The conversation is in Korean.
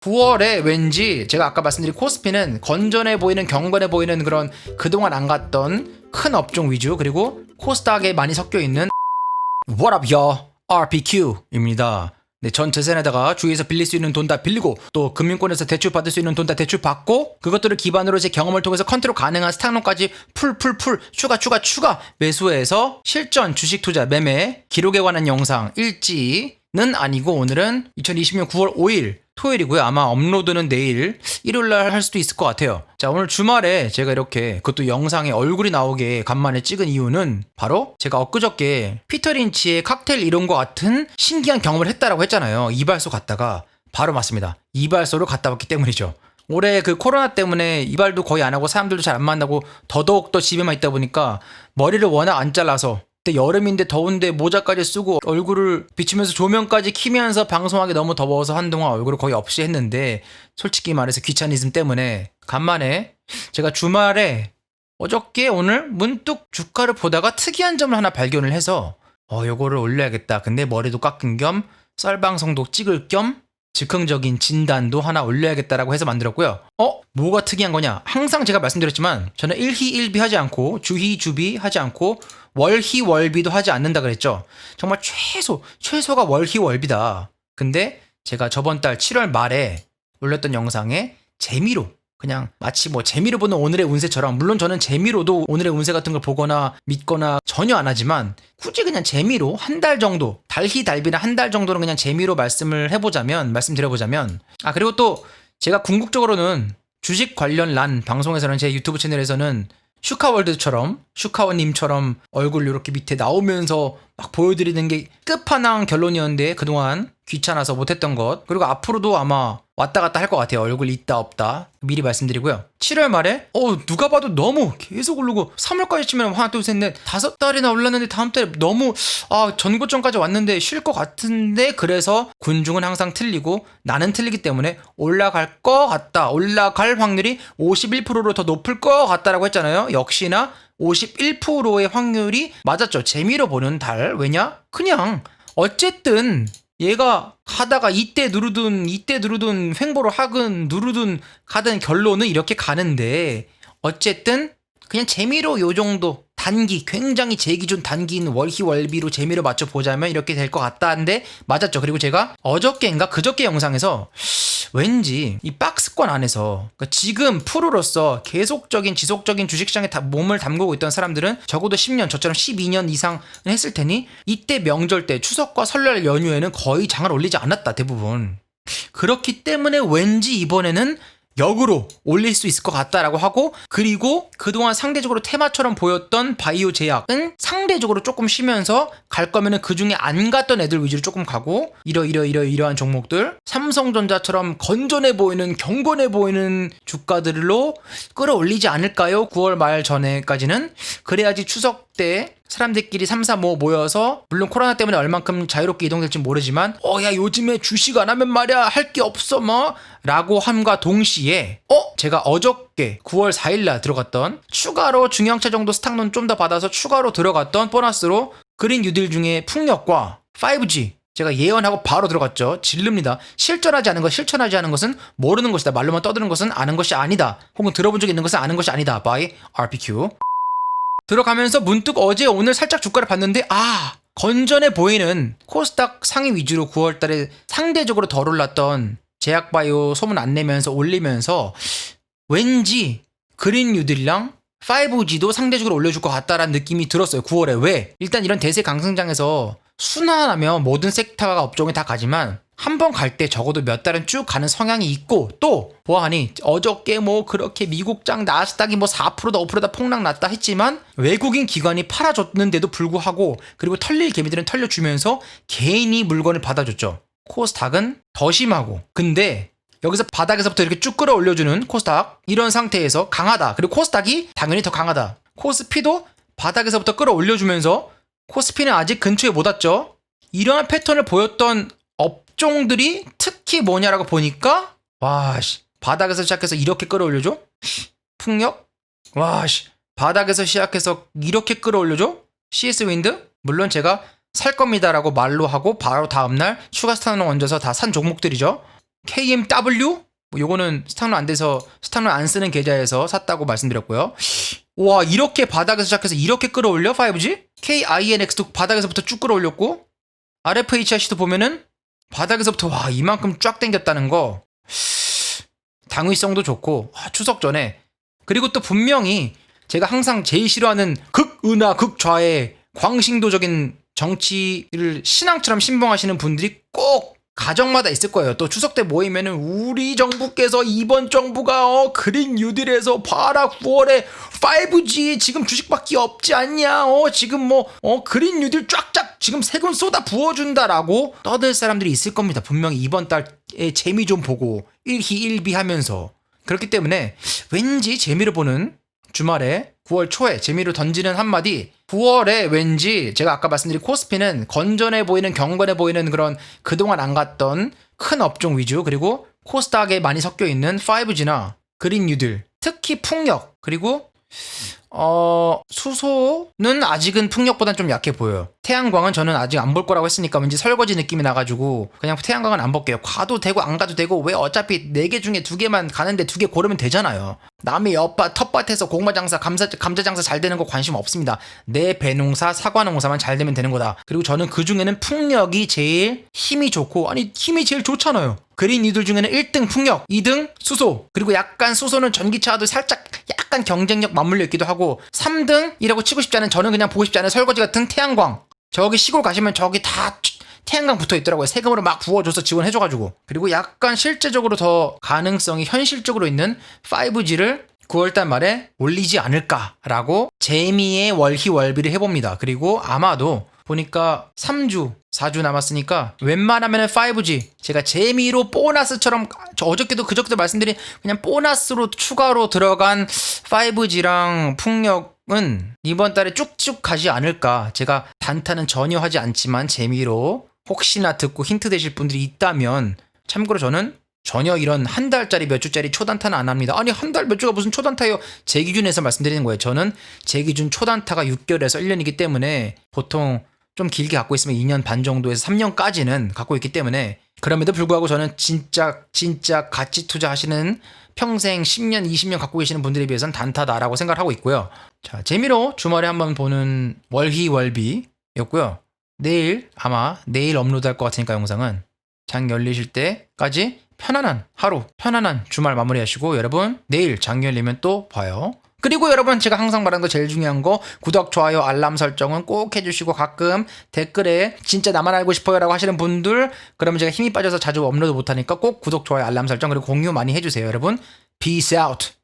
9월에 왠지 제가 아까 말씀드린 코스피는 건전해 보이는 경건해 보이는 그런 그동안 안 갔던 큰 업종 위주 그리고 코스닥에 많이 섞여 있는 What up, y'all? RPQ입니다. 네, 전 재산에다가 주위에서 빌릴 수 있는 돈 다 빌리고 또 금융권에서 대출 받을 수 있는 돈 다 대출 받고 그것들을 기반으로 제 경험을 통해서 컨트롤 가능한 스탁론까지 풀풀풀 추가 추가 추가 매수해서 실전 주식 투자 매매 기록에 관한 영상 일지 는 아니고 오늘은 2020년 9월 5일 토요일이고요. 아마 업로드는 내일 일요일 날 할 수도 있을 것 같아요. 자, 오늘 주말에 제가 이렇게 그것도 영상에 얼굴이 나오게 간만에 찍은 이유는 바로 제가 엊그저께 피터 린치의 칵테일 이론과 같은 신기한 경험을 했다라고 했잖아요. 이발소 갔다가 바로 맞습니다. 이발소로 갔다 왔기 때문이죠. 올해 그 코로나 때문에 이발도 거의 안 하고 사람들도 잘 안 만나고 더더욱 더 집에만 있다 보니까 머리를 워낙 안 잘라서 그때 여름인데 더운데 모자까지 쓰고 얼굴을 비치면서 조명까지 키면서 방송하기 너무 더워서 한동안 얼굴을 거의 없이 했는데 솔직히 말해서 귀차니즘 때문에 간만에 제가 주말에 어저께 오늘 문득 주가를 보다가 특이한 점을 하나 발견을 해서 어 요거를 올려야겠다. 근데 머리도 깎은 겸 썰방송도 찍을 겸 즉흥적인 진단도 하나 올려야겠다라고 해서 만들었고요. 어? 뭐가 특이한 거냐? 항상 제가 말씀드렸지만 저는 일희 일비 하지 않고 주희 주비 하지 않고 월희 월비도 하지 않는다 그랬죠. 정말 최소 최소가 월희 월비다. 근데 제가 저번 달 7월 말에 올렸던 영상에 재미로 그냥 마치 뭐 재미로 보는 오늘의 운세처럼 물론 저는 재미로도 오늘의 운세 같은 걸 보거나 믿거나 전혀 안 하지만 굳이 그냥 재미로 한 달 정도 달희 달비나 한 달 정도는 그냥 재미로 말씀을 해보자면 말씀드려보자면 아 그리고 또 제가 궁극적으로는 주식 관련 란 방송에서는 제 유튜브 채널에서는 슈카월드처럼 슈카원님처럼 얼굴 이렇게 밑에 나오면서 막 보여드리는 게 끝판왕 결론이었는데 그동안 귀찮아서 못했던 것. 그리고 앞으로도 아마 왔다 갔다 할 것 같아요. 얼굴 있다 없다. 미리 말씀드리고요. 7월 말에 어 누가 봐도 너무 계속 오르고 3월까지 치면 하나 둘셋넷 다섯 달이나 올랐는데 다음 달에 너무 아 전고점까지 왔는데 쉴 것 같은데 그래서 군중은 항상 틀리고 나는 틀리기 때문에 올라갈 것 같다. 올라갈 확률이 51%로 더 높을 것 같다라고 했잖아요. 역시나 51%의 확률이 맞았죠. 재미로 보는 달. 왜냐? 그냥 어쨌든 얘가 가다가 이때 누르든 이때 누르든 횡보를 하든 누르든 가든 결론은 이렇게 가는데 어쨌든 그냥 재미로 요 정도 단기 굉장히 제 기준 단기인 월희 월비로 재미로 맞춰 보자면 이렇게 될 것 같다는데 맞았죠. 그리고 제가 어저께인가 그저께 영상에서 왠지 이 박스권 안에서 그러니까 지금 프로로서 계속적인 지속적인 주식시장에 다 몸을 담그고 있던 사람들은 적어도 10년 저처럼 12년 이상은 했을 테니 이때 명절 때 추석과 설날 연휴에는 거의 장을 올리지 않았다 대부분 그렇기 때문에 왠지 이번에는 역으로 올릴 수 있을 것 같다라고 하고 그리고 그동안 상대적으로 테마처럼 보였던 바이오 제약은 상대적으로 조금 쉬면서 갈 거면은 그 중에 안 갔던 애들 위주로 조금 가고 이러 이러 이러 이러한 종목들 삼성전자처럼 건전해 보이는 경건해 보이는 주가들로 끌어올리지 않을까요? 9월 말 전에까지는 그래야지 추석 때 사람들끼리 3, 4, 5 모여서 물론 코로나 때문에 얼만큼 자유롭게 이동될지 모르지만 어 야 요즘에 주식 안 하면 말이야 할 게 없어 뭐 라고 함과 동시에 어 제가 어저께 9월 4일 날 들어갔던 추가로 중형차 정도 스탁론 좀 더 받아서 추가로 들어갔던 보너스로 그린 뉴딜 중에 풍력과 5G 제가 예언하고 바로 들어갔죠. 질릅니다. 실전하지 않은 것, 실천하지 않은 것은 모르는 것이다. 말로만 떠드는 것은 아는 것이 아니다. 혹은 들어본 적이 있는 것은 아는 것이 아니다. by RPQ. 들어가면서 문득 어제 오늘 살짝 주가를 봤는데 아 건전해 보이는 코스닥 상위 위주로 9월달에 상대적으로 덜 올랐던 제약바이오 소문 안 내면서 올리면서 왠지 그린 뉴딜랑 5G도 상대적으로 올려줄 것 같다라는 느낌이 들었어요 9월에 왜? 일단 이런 대세 강승장에서 순환하면 모든 섹터가 업종에 다 가지만 한 번 갈 때 적어도 몇 달은 쭉 가는 성향이 있고 또 보아하니 어저께 뭐 그렇게 미국장 나스닥이 뭐 4%다 5%다 폭락 났다 했지만 외국인 기관이 팔아줬는데도 불구하고 그리고 털릴 개미들은 털려주면서 개인이 물건을 받아줬죠. 코스닥은 더 심하고 근데 여기서 바닥에서부터 이렇게 쭉 끌어올려주는 코스닥 이런 상태에서 강하다. 그리고 코스닥이 당연히 더 강하다. 코스피도 바닥에서부터 끌어올려주면서 코스피는 아직 근처에 못 왔죠. 이러한 패턴을 보였던 업종들이 특히 뭐냐라고 보니까 와씨 바닥에서 시작해서 이렇게 끌어올려줘? 풍력? 와씨 바닥에서 시작해서 이렇게 끌어올려줘? CS 윈드? 물론 제가 살 겁니다라고 말로 하고 바로 다음날 추가 스타는 얹어서 다 산 종목들이죠. KMW 뭐 요거는 스타로 안 돼서 스타로 안 쓰는 계좌에서 샀다고 말씀드렸고요. 와 이렇게 바닥에서 시작해서 이렇게 끌어올려 5G? KINX도 바닥에서부터 쭉 끌어올렸고 RFHRC도 보면은 바닥에서부터 와 이만큼 쫙 당겼다는 거 당위성도 좋고 아, 추석 전에 그리고 또 분명히 제가 항상 제일 싫어하는 극은하 극좌의 광신도적인 정치를 신앙처럼 신봉하시는 분들이 꼭 가정마다 있을 거예요. 또 추석 때 모이면은 우리 정부께서 이번 정부가 어 그린 뉴딜에서 봐라 9월에 5G 지금 주식밖에 없지 않냐? 어 지금 뭐어 그린 뉴딜 쫙쫙 지금 세금 쏟아 부어준다라고 떠들 사람들이 있을 겁니다. 분명히 이번 달에 재미 좀 보고 일희 일비 하면서 그렇기 때문에 왠지 재미를 보는 주말에 9월 초에 재미로 던지는 한마디 9월에 왠지 제가 아까 말씀드린 코스피는 건전해 보이는 경건해 보이는 그런 그동안 안 갔던 큰 업종 위주 그리고 코스닥에 많이 섞여 있는 5G나 그린 뉴들 특히 풍력 그리고 어 수소는 아직은 풍력보단 좀 약해 보여요. 태양광은 저는 아직 안 볼 거라고 했으니까 왠지 설거지 느낌이 나가지고 그냥 태양광은 안 볼게요. 가도 되고 안 가도 되고 왜 어차피 네 개 중에 두 개만 가는데 두 개 고르면 되잖아요. 남의 옆밭 텃밭에서 고구마 장사, 감자 감자 장사 잘 되는 거 관심 없습니다. 내 배농사, 사과 농사만 잘 되면 되는 거다. 그리고 저는 그 중에는 풍력이 제일 힘이 좋고 아니 힘이 제일 좋잖아요. 그린 이들 중에는 1등 풍력, 2등 수소, 그리고 약간 수소는 전기차도 살짝 약간 경쟁력 맞물려 있기도 하고 3등이라고 치고 싶지 않은 저는 그냥 보고 싶지 않은 설거지 같은 태양광. 저기 시골 가시면 저기 다 태양광 붙어 있더라고요. 세금으로 막 부어줘서 지원해줘가지고. 그리고 약간 실제적으로 더 가능성이 현실적으로 있는 5G를 9월달 말에 올리지 않을까라고 재미의 월희 월비를 해봅니다. 그리고 아마도 보니까 3주, 4주 남았으니까 웬만하면 5G 제가 재미로 보너스처럼 저 어저께도 그저께도 말씀드린 그냥 보너스로 추가로 들어간 5G랑 풍력은 이번 달에 쭉쭉 가지 않을까 제가 단타는 전혀 하지 않지만 재미로 혹시나 듣고 힌트 되실 분들이 있다면 참고로 저는 전혀 이런 한 달짜리 몇 주짜리 초단타는 안 합니다. 아니 한 달 몇 주가 무슨 초단타예요? 제 기준에서 말씀드리는 거예요. 저는 제 기준 초단타가 6개월에서 1년이기 때문에 보통 좀 길게 갖고 있으면 2년 반 정도에서 3년까지는 갖고 있기 때문에 그럼에도 불구하고 저는 진짜 진짜 가치 투자하시는 평생 10년, 20년 갖고 계시는 분들에 비해서는 단타다라고 생각을 하고 있고요. 자, 재미로 주말에 한번 보는 월희 월비였고요. 내일 아마 내일 업로드할 것 같으니까 영상은 장 열리실 때까지 편안한 하루, 편안한 주말 마무리하시고 여러분 내일 장 열리면 또 봐요. 그리고 여러분 제가 항상 말하는 거 제일 중요한 거 구독, 좋아요, 알람 설정은 꼭 해주시고 가끔 댓글에 진짜 나만 알고 싶어요라고 하시는 분들 그러면 제가 힘이 빠져서 자주 업로드 못하니까 꼭 구독, 좋아요, 알람 설정 그리고 공유 많이 해주세요 여러분. Peace out.